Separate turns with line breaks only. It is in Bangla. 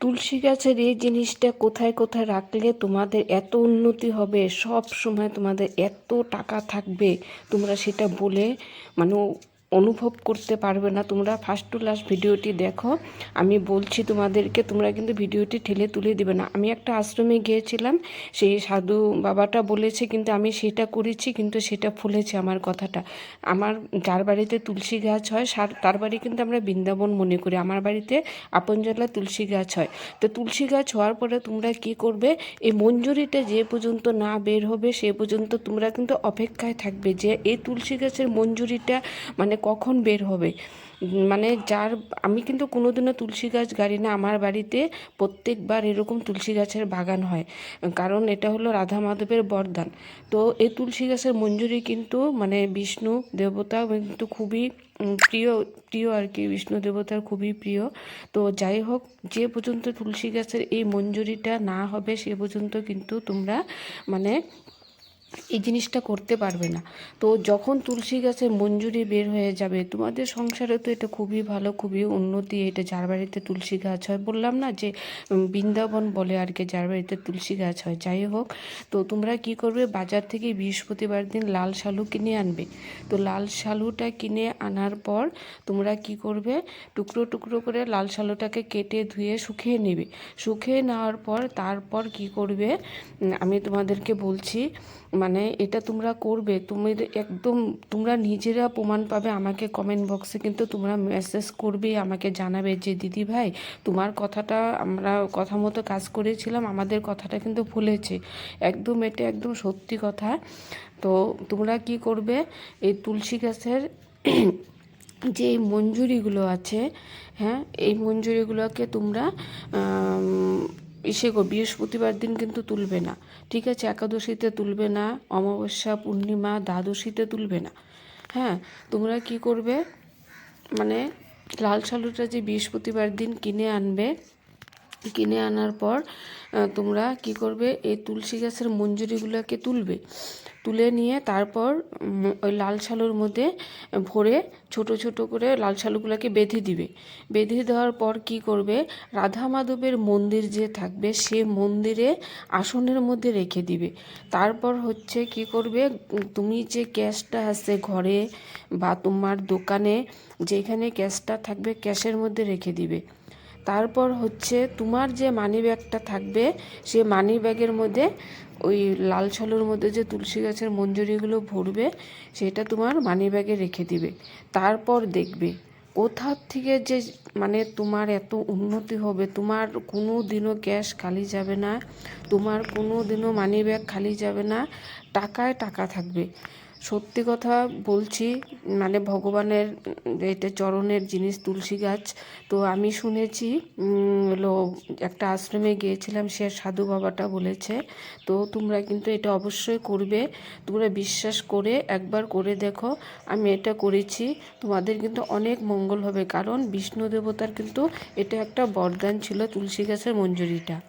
তুলসী গাছের এই জিনিসটা কোথায় কোথায় রাখলে তোমাদের এত উন্নতি হবে? সব সময় তোমাদের এত টাকা থাকবে তোমরা সেটা বলে মানে অনুভব করতে পারবে না। তোমরা ফার্স্ট টু লাস্ট ভিডিওটি দেখো। আমি বলছি তোমাদেরকে, তোমরা কিন্তু ভিডিওটি ঠেলে তুলে দিবে না। আমি একটা আশ্রমে গিয়েছিলাম, সেই সাধু বাবাটা বলেছে, কিন্তু আমি সেটা করেছি, কিন্তু সেটা ফুলেছে আমার কথাটা। আমার, যার বাড়িতে তুলসী গাছ হয় তার বাড়ি কিন্তু আমরা বৃন্দাবন মনে করি। আমার বাড়িতে আপনজলা তুলসী গাছ হয়। তো তুলসী গাছ হওয়ার পরে তোমরা কি করবে? এই মঞ্জুরিটা যে পর্যন্ত না বের হবে, সে পর্যন্ত তোমরা কিন্তু অপেক্ষায় থাকবে যে, এই তুলসী গাছের মঞ্জুরিটা মানে কখন বের হবে? মানে যার, আমি কিন্তু কোনোদিনও তুলসী গাছ গাড়ি না, আমার বাড়িতে প্রত্যেকবার এরকম তুলসী গাছের বাগান হয়। কারণ এটা হলো রাধা মাধবের বরদান। তো এই তুলসী গাছের মঞ্জুরি কিন্তু মানে বিষ্ণু দেবতা কিন্তু খুবই প্রিয় প্রিয় আর কি, বিষ্ণু দেবতার খুবই প্রিয়। তো যাই হোক, যে পর্যন্ত তুলসী গাছের এই মঞ্জুরিটা না হবে, সে পর্যন্ত কিন্তু তোমরা মানে এই জিনিসটা করতে পারবে না। তো যখন তুলসী গাছের মঞ্জুরি বের হয়ে যাবে, তোমাদের সংসারে তো এটা খুবই ভালো, খুবই উন্নতি। এটা যার বাড়িতে তুলসী গাছ হয়, বললাম না যে বৃন্দাবন বলে আর কি, যার বাড়িতে তুলসী গাছ হয়। যাই হোক, তো তোমরা কি করবে, বাজার থেকে বৃহস্পতিবার দিন লাল শালু কিনে আনবে। তো লাল শালুটা কিনে আনার পর তোমরা কি করবে, টুকরো টুকরো করে লাল শালুটাকে কেটে ধুয়ে শুকিয়ে নেবে। শুকিয়ে নেওয়ার পর তারপর কি করবে আমি তোমাদেরকে বলছি মানে এটা তোমরা করবে, তুমি একদম, তোমরা নিজেরা প্রমাণ পাবে আমাকে কমেন্ট বক্সে কিন্তু তোমরা মেসেজ করবে, আমাকে জানাবে যে, দিদি ভাই, তোমার কথাটা আমরা কথা মতো কাজ করেছিলাম, আমাদের কথাটা কিন্তু ভুলেছে একদম, এটা একদম সত্যি কথা। তো তোমরা কি করবে, এই তুলসী গাছের যে মঞ্জুরিগুলো আছে হ্যাঁ এই মঞ্জুরিগুলোকে তোমরা গো বৃহস্পতিবার দিন কিন্তু তুলবে না। ঠিক আছে, একাদশীতে তুলবে না, অমাবস্যা, পূর্ণিমা, দ্বাদশীতে তুলবে না। হ্যাঁ তোমরা কি করবে? মানে লাল সালুটা যে বৃহস্পতিবার দিন কিনে আনবে কিনে আনার পর তোমরা কি করবে, এই তুলসী গাছের মঞ্জুরিগুলোকে তুলবে। তুলে নিয়ে তারপর ওই লাল শালুর মধ্যে ভরে ছোট ছোট করে লাল শালুগুলোকে বেঁধে দিবে। বেঁধে দেওয়ার পর কি করবে, রাধা মাধবের মন্দির যে থাকবে, সে মন্দিরে আসনের মধ্যে রেখে দিবে। তারপর হচ্ছে কি করবে, তুমি যে ক্যাশটা আছে ঘরে বা তোমার দোকানে, যেখানে ক্যাশটা থাকবে, ক্যাশের মধ্যে রেখে দিবে। তারপর হচ্ছে তোমার যে মানি ব্যাগটা থাকবে, সে মানি ব্যাগের মধ্যে ওই লাল ছালুর মধ্যে যে তুলসী গাছের মঞ্জুরিগুলো ভরবে, সেটা তোমার মানি ব্যাগে রেখে দিবে। তারপর দেখবে কোথার থেকে যে মানে তোমার এত উন্নতি হবে, তোমার কোনো দিনও গ্যাস খালি যাবে না, তোমার কোনো দিনও মানি ব্যাগ খালি যাবে না, টাকায় টাকা থাকবে। সত্যি কথা বলছি মানে ভগবানের এটা চরণের জিনিস তুলসী গাছ। তো আমি শুনেছি হলো একটা আশ্রমে গিয়েছিলাম, সে সাধু বাবাটা বলেছে। তো তোমরা কিন্তু এটা অবশ্যই করবে। তোমরা বিশ্বাস করে একবার করে দেখো। আমি এটা করেছি। তোমাদের কিন্তু অনেক মঙ্গল হবে। কারণ বিষ্ণু দেবতার কিন্তু এটা একটা বরদান ছিল তুলসী গাছের মঞ্জুরিটা।